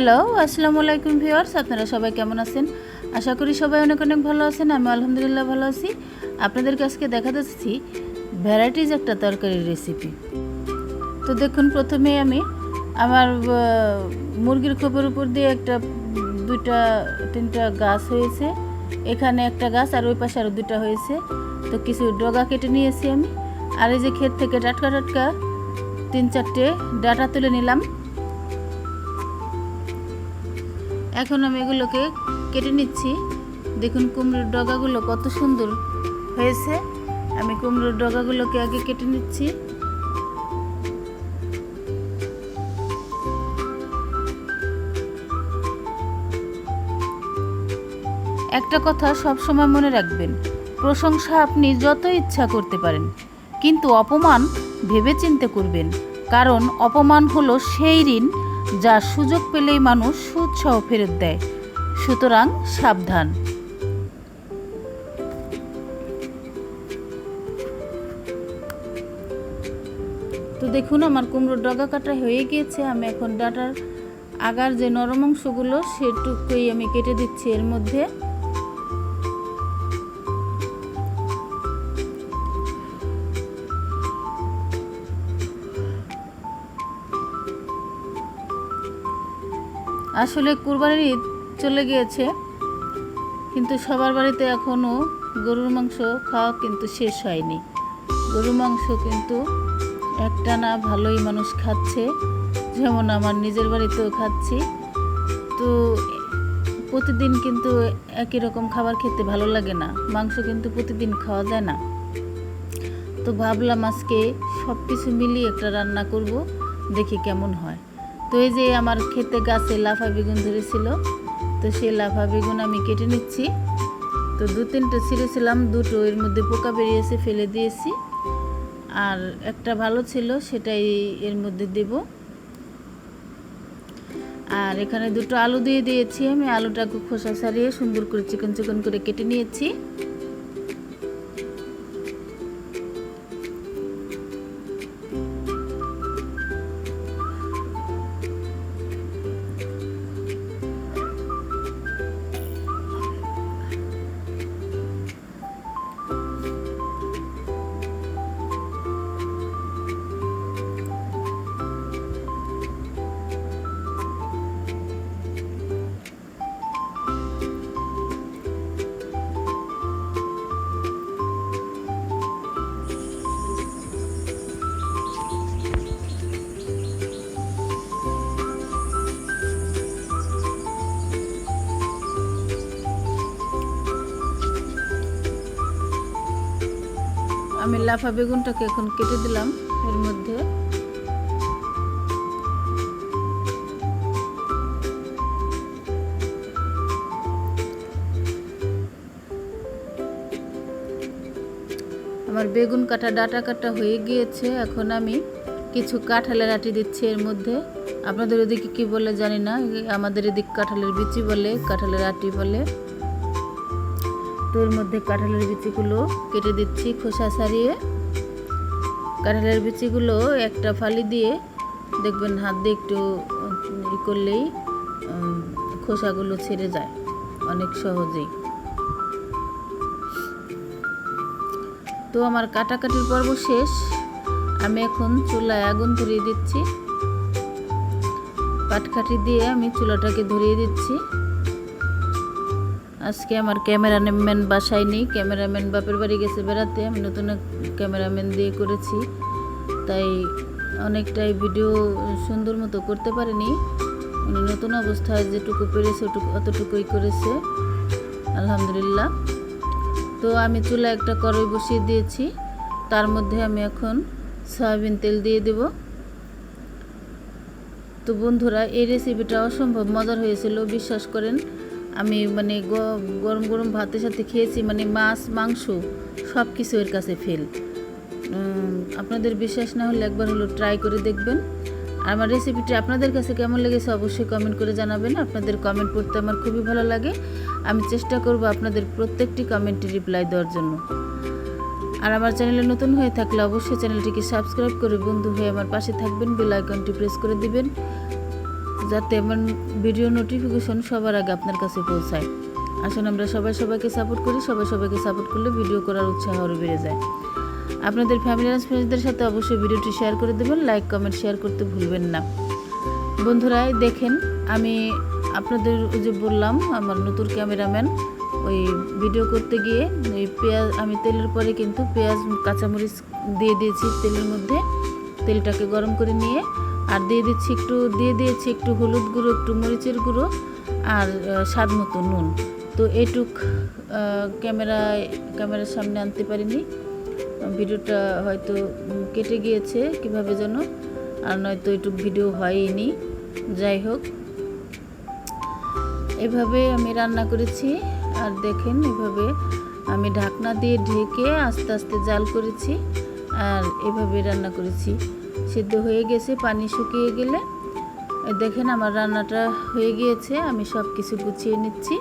Hello আসসালামু আলাইকুম viewers, আপনারা সবাই কেমন আছেন? আশা করি সবাই অনেক অনেক ভালো আছেন আমি আলহামদুলিল্লাহ ভালো আছি। আপনাদেরকে আজকে দেখা যাচ্ছি ভ্যারাইটিজ একটা তরকারির রেসিপি তো দেখুন, প্রথমে আমি আমার মুরগির খোপের উপর দিয়ে একটা, দুইটা, তিনটা গাছ হয়েছে। এখানে একটা গাছ আর ওই পাশে আরও দুটা হয়েছে। তো কিছু ডগা কেটে নিয়েছি আমি। আর এই যে ক্ষেত থেকে টাটকা টাটকা তিন চারটে ডাটা তুলে নিলাম। এখন আমি এগুলোকে কেটে নিচ্ছি। দেখুন কুমড়োর ডগাগুলো কত সুন্দর হয়েছে। আমি কুমড়োর ডগাগুলোকে আগে কেটে নিচ্ছি। একটা কথা সব সময় মনে রাখবেন, প্রশংসা আপনি যত ইচ্ছা করতে পারেন, কিন্তু অপমান ভেবেচিন্তে করবেন, কারণ অপমান হলো সেই ঋণ যা সুযোগ পেলেই মানুষ সুৎসাহ ফেরত দেয়। সুতরাং সাবধান। তো দেখুন, আমার কুমড়োর ডগা কাটা হয়ে গিয়েছে। আমি এখন ডাটার আগার যে নরম অংশগুলো, সেটুকুই আমি কেটে দিচ্ছি এর মধ্যে। আসলে কুরবানির ঈদ চলে গিয়েছে, কিন্তু সবার বাড়িতে এখনও গরুর মাংস খাওয়া কিন্তু শেষ হয়নি। গরুর মাংস কিন্তু একটা না ভালোই মানুষ খাচ্ছে, যেমন আমার নিজের বাড়িতেও খাচ্ছি। তো প্রতিদিন কিন্তু একই রকম খাবার খেতে ভালো লাগে না, মাংস কিন্তু প্রতিদিন খাওয়া যায় না। তো ভাবলাম আজকে সব কিছু মিলিয়ে একটা রান্না করব, দেখি কেমন হয়। তো এই যে আমার খেতে গাছে লাফা বেগুন ধরেছিল, তো সেই লাফা বেগুন আমি কেটে নিচ্ছি। তো দু তিনটে ছিঁড়েছিলাম, দুটো এর মধ্যে পোকা বেরিয়েছে, ফেলে দিয়েছি। আর একটা ভালো ছিল, সেটাই এর মধ্যে দেব। আর এখানে দুটো আলু দিয়ে দিয়েছি আমি, আলুটাকে খোসা ছাড়িয়ে সুন্দর করে চিকন চিকন করে কেটে নিয়েছি। আমি লাফা বেগুনটাকে এখন কেটে দিলাম এর মধ্যে। আমার বেগুন কাটা, ডাটা কাটা হয়ে গিয়েছে। এখন আমি কিছু কাঁঠালের আটি দিচ্ছি এর মধ্যে। আপনাদের ওদিকে কি বলে জানি না, আমাদের এদিক কাঁঠালের বিচি বলে, কাঁঠালের আটি বলে। তো এর মধ্যে কাঁঠালের বিচিগুলো কেটে দিচ্ছি খোসা ছাড়িয়ে। কাঁঠালের বিচিগুলো একটা ফালি দিয়ে দেখবেন হাত দিয়ে একটু ই করলেই খোসাগুলো ছেড়ে যায় অনেক সহজেই। তো আমার কাটাকাটির পর্ব শেষ। আমি এখন চুলায় আগুন ধরিয়ে দিচ্ছি। পাটকাঠি দিয়ে আমি চুলাটাকে ধরিয়ে দিচ্ছি। আজকে আমার ক্যামেরাম্যান বাসায় নেই। ক্যামেরাম্যান বাপের বাড়ি গেছে বেড়াতে। আমি নতুন ক্যামেরাম্যান দিয়ে করেছি। তাই অনেকটাই ভিডিও সুন্দর মতো করতে পারিনি। উনি নতুন অবস্থায় যেটুকু পেরেছে ওটুকু, অতটুকুই করেছে। আলহামদুলিল্লাহ। তো আমি চুলা একটা কড়াই বসিয়ে দিয়েছি। তার মধ্যে আমি এখন সয়াবিন তেল দিয়ে দেব। তো বন্ধুরা, এই রেসিপিটা অসম্ভব মজার হয়েছিল বিশ্বাস করেন। আমি মানে গরম গরম ভাতের সাথে খেয়েছি মানে মাছ, মাংস সব কিছু এর কাছে ফেল আপনাদের বিশ্বাস না হলে একবার হলো ট্রাই করে দেখবেন। আর আমার রেসিপিটি আপনাদের কাছে কেমন লেগেছে অবশ্যই কমেন্ট করে জানাবেন। আপনাদের কমেন্ট পড়তে আমার খুবই ভালো লাগে। আমি চেষ্টা করব আপনাদের প্রত্যেকটি কমেন্টে রিপ্লাই দেওয়ার জন্য। আর আমার চ্যানেলে নতুন হয়ে থাকলে অবশ্যই চ্যানেলটিকে সাবস্ক্রাইব করে বন্ধু হয়ে আমার পাশে থাকবেন। বেল আইকনটি প্রেস করে দিবেন। যাতে আমার ভিডিও নোটিফিকেশন সবার আগে আপনার কাছে পৌঁছায়। আসুন আমরা সবাই সবাইকে সাপোর্ট করি, সবাই সবাইকে সাপোর্ট করলে ভিডিও করার উৎসাহ আরও বেড়ে যায়। আপনাদের ফ্যামিলি অ্যান্ড ফ্রেন্ডসদের সাথে অবশ্যই ভিডিওটি শেয়ার করে দেবেন লাইক কমেন্ট শেয়ার করতে ভুলবেন না। বন্ধুরা দেখেন, আমি আপনাদের যে বললাম, আমার নতুন ক্যামেরাম্যান ওই ভিডিও করতে গিয়ে, ওই পেঁয়াজ, আমি তেলের পরে কিন্তু পেঁয়াজ, কাঁচামরিচ দিয়ে দিয়েছি তেলের মধ্যে। তেলটাকে গরম করে নিয়ে আর দিয়ে দিচ্ছি একটু, দিয়ে দিয়েছি একটু হলুদ গুঁড়ো, একটু মরিচের গুঁড়ো আর স্বাদ মতো নুন। তো এটুক ক্যামেরায়, ক্যামেরার সামনে আনতে পারিনি। ভিডিওটা হয়তো কেটে গিয়েছে, কীভাবে যেন। আর নয়তো একটু ভিডিও হয়নি। যাই হোক, এভাবে আমি রান্না করেছি। আর দেখেন, এভাবে আমি ঢাকনা দিয়ে ঢেকে আস্তে আস্তে জাল করেছি। আর এভাবে রান্না করেছি। সিদ্ধ হয়ে গেছে, পানি শুকিয়ে গেলে। দেখেন আমার রান্নাটা হয়ে গিয়েছে, আমি সব কিছু গুছিয়ে নিচ্ছি।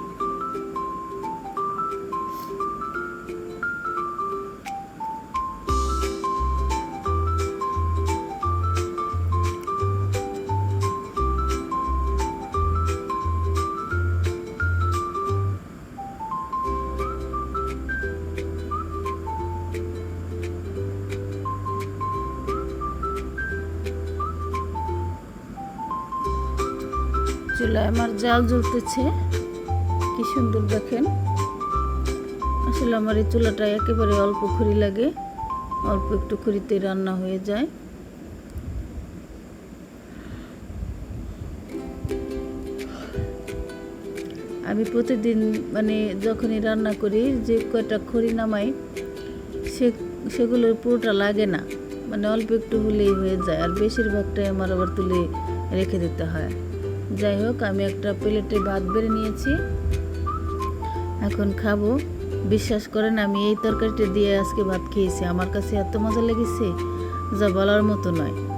চুলায় আমার জাল জ্বলতেছে। কি সুন্দর দেখেন। আসলে আমার এই চুলাটা একেবারে অল্প খড়ি লাগে। অল্প একটু খড়িতে রান্না হয়ে যায়। আমি প্রতিদিন মানে যখনই রান্না করি, যে কয়টা খড়ি নামাই, সে, সেগুলোর পুরোটা লাগে না। মানে অল্প একটু হলেই হয়ে যায়। আর বেশিরভাগটাই আমার আবার তুলে রেখে দিতে হয়। যাই হোক আমি একটা প্লেটে ভাত বেড়ে নিয়েছি। এখন খাব। বিশ্বাস করেন, আমি এই তরকারিটা দিয়ে আজকে ভাত খেয়েছি। আমার কাছে এত মজা লেগেছে, যা বলার মতো নয়।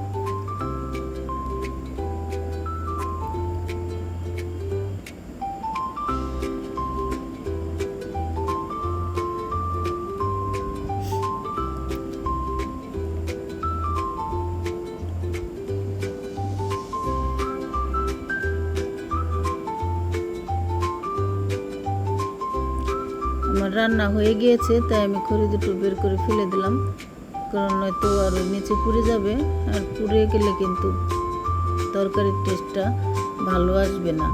আমার রান্না হয়ে গিয়েছে, তাই আমি খড়ি দুটো বের করে ফেলে দিলাম। কারণ নয়তো আর নিচে পুড়ে যাবে, আর পুড়ে গেলে কিন্তু তরকারির টেস্টটা ভালো আসবে না।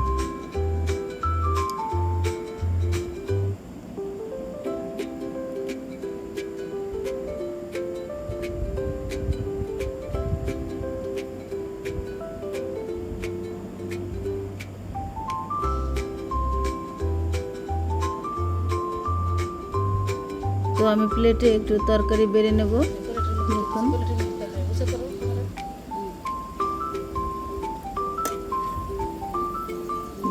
আমি প্লেটে একটু তরকারি বেড়ে নেব। দেখুন।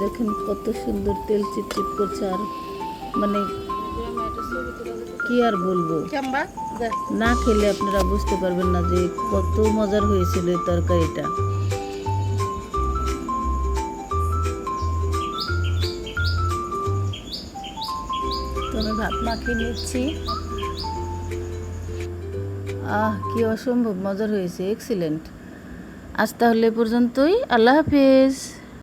দেখেন কত সুন্দর তেল চিটচিট করছে আর মানে কি আর বলব? না খেলে আপনারা বুঝতে পারবেন না যে কত মজার হয়েছিল এই তরকারিটা। তো আমি ভাত মাখিয়ে নিচ্ছি। আহ কি অসম্ভব মজার হয়েছে এক্সিলেন্ট আজ তাহলে পর্যন্তই আল্লাহ হাফিজ।